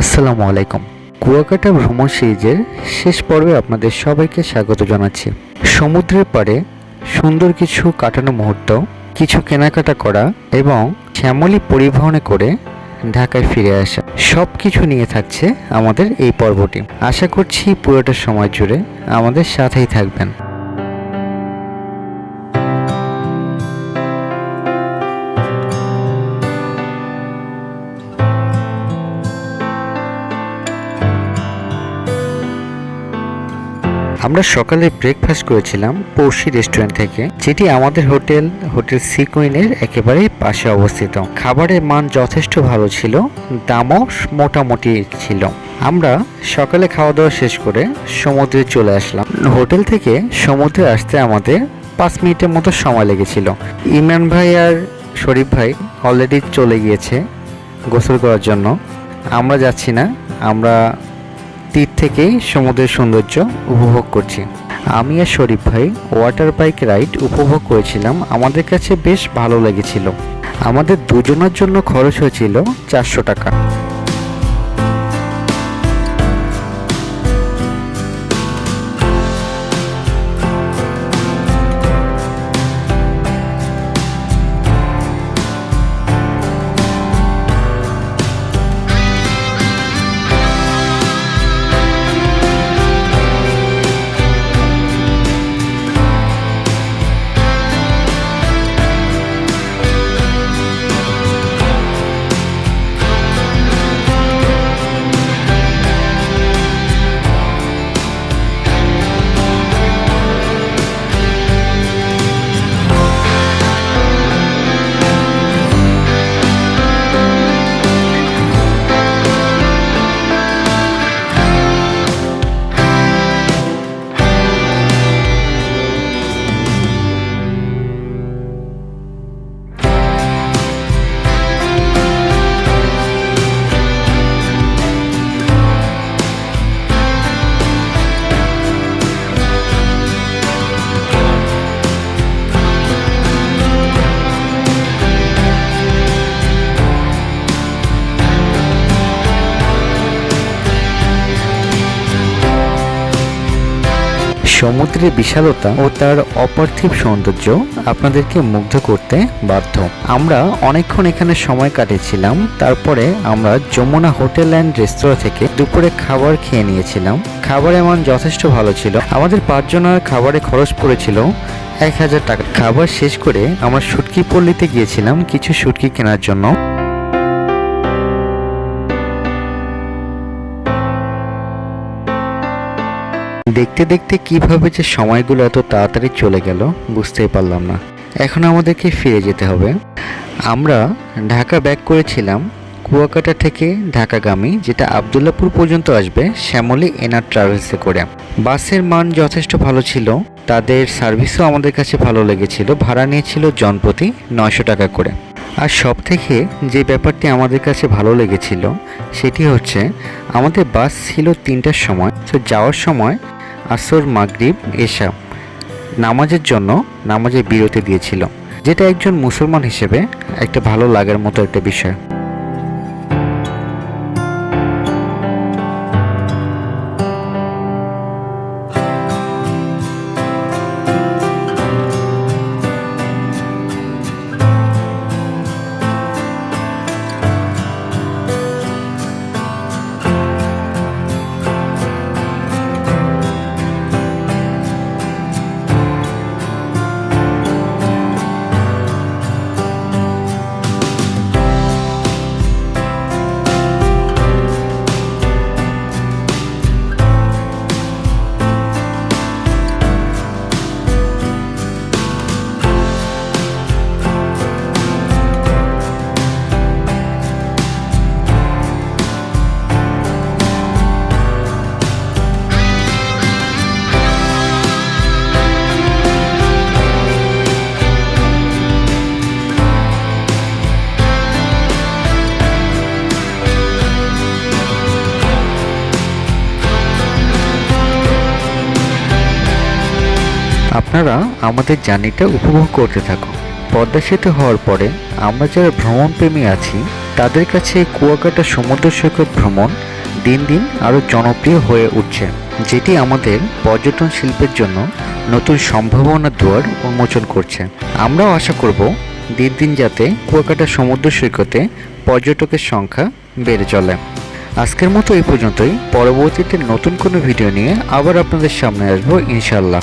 আসসালামু আলাইকুম। কুয়াকাটা ভ্রমণ সিরিজের শেষ পর্বে আপনাদের সবাইকে স্বাগত জানাচ্ছি। সমুদ্রের পাড়ে সুন্দর কিছু কাটানো মুহূর্ত, কিছু কেনাকাটা করা এবং শ্যামলী পরিবহনে করে ঢাকায় ফিরে আসা সব কিছু নিয়ে থাকছে আমাদের এই পর্বটি। আশা করছি পুরোটা সময় জুড়ে আমাদের সাথেই থাকবেন। আমরা সকালে ব্রেকফাস্ট করেছিলাম পড়শি রেস্টুরেন্ট থেকে, যেটি আমাদের হোটেল হোটেল সি কুইনের একেবারেই পাশে অবস্থিত। খাবারের মান যথেষ্ট ভালো ছিল, দামও মোটামুটি ছিল। আমরা সকালে খাওয়া দাওয়া শেষ করে সমুদ্রে চলে আসলাম। হোটেল থেকে সমুদ্রে আসতে আমাদের পাঁচ মিনিটের মতো সময় লেগেছিল। ইমরান ভাই আর শরীফ ভাই অলরেডি চলে গিয়েছে গোসল করার জন্য। আমরা যাচ্ছি না, আমরা তীর থেকেই সমুদ্রের সৌন্দর্য উপভোগ করছি। আমি আর শরীফ ভাই ওয়াটার বাইক রাইড উপভোগ করেছিলাম। আমাদের কাছে বেশ ভালো লেগেছিল। আমাদের দুজনের জন্য খরচ হয়েছিল চারশো টাকা। সমুদ্রের বিশালতা ও তার অপার্থিব সৌন্দর্য আপনাদেরকে মুগ্ধ করতে বাধ্য। আমরা অনেকক্ষণ এখানে সময় কাটিয়েছিলাম, তারপরে আমরা যমুনা হোটেল অ্যান্ড রেস্তোরাঁ থেকে দুপুরে খাবার খেয়ে নিয়েছিলাম। খাবারের মান যথেষ্ট ভালো ছিল। আমাদের পাঁচজনের খাবারে খরচ পড়েছিল এক হাজার টাকা। খাবার শেষ করে আমরা শুটকি পল্লীতে গিয়েছিলাম কিছু শুটকি কেনার জন্য। দেখতে দেখতে কীভাবে যে সময়গুলো এত তাড়াতাড়ি চলে গেল বুঝতেই পারলাম না। এখন আমাদেরকে ফিরে যেতে হবে। আমরা ঢাকা ব্যাক করেছিলাম কুয়াকাটা থেকে ঢাকাগামী, যেটা আবদুল্লাপুর পর্যন্ত আসবে শ্যামলী এনার ট্রাভেলসে করে। বাসের মান যথেষ্ট ভালো ছিল, তাদের সার্ভিসও আমাদের কাছে ভালো লেগেছিল, ভাড়া নিয়েছিল জনপ্রতি নয়শো টাকা করে। আর সব থেকে যে ব্যাপারটি আমাদের কাছে ভালো লেগেছিল, সেটি হচ্ছে আমাদের বাস ছিল তিনটার সময়, তো যাওয়ার সময় আসর, মাগরিব, এশা। নামাজের জন্য নামাজের বিরতি দিয়েছিল, যেটা একজন মুসলমান হিসেবে একটা ভালো লাগার মতো একটা বিষয়। আপনারা আমাদের জার্নিটা উপভোগ করতে থাকুন। পদ্মা সেতু হওয়ার পরে আমরা যারা ভ্রমণপ্রেমী আছি, তাদের কাছে কুয়াকাটা সমুদ্র সৈকত ভ্রমণ দিন দিন আরও জনপ্রিয় হয়ে উঠছে, যেটি আমাদের পর্যটন শিল্পের জন্য নতুন সম্ভাবনার দুয়ার উন্মোচন করছে। আমরাও আশা করব দিন দিন যাতে কুয়াকাটা সমুদ্র সৈকতে পর্যটকের সংখ্যা বেড়ে চলে। আজকের মতো এই পর্যন্তই। পরবর্তীতে নতুন কোনো ভিডিও নিয়ে আবার আপনাদের সামনে আসব ইনশাল্লাহ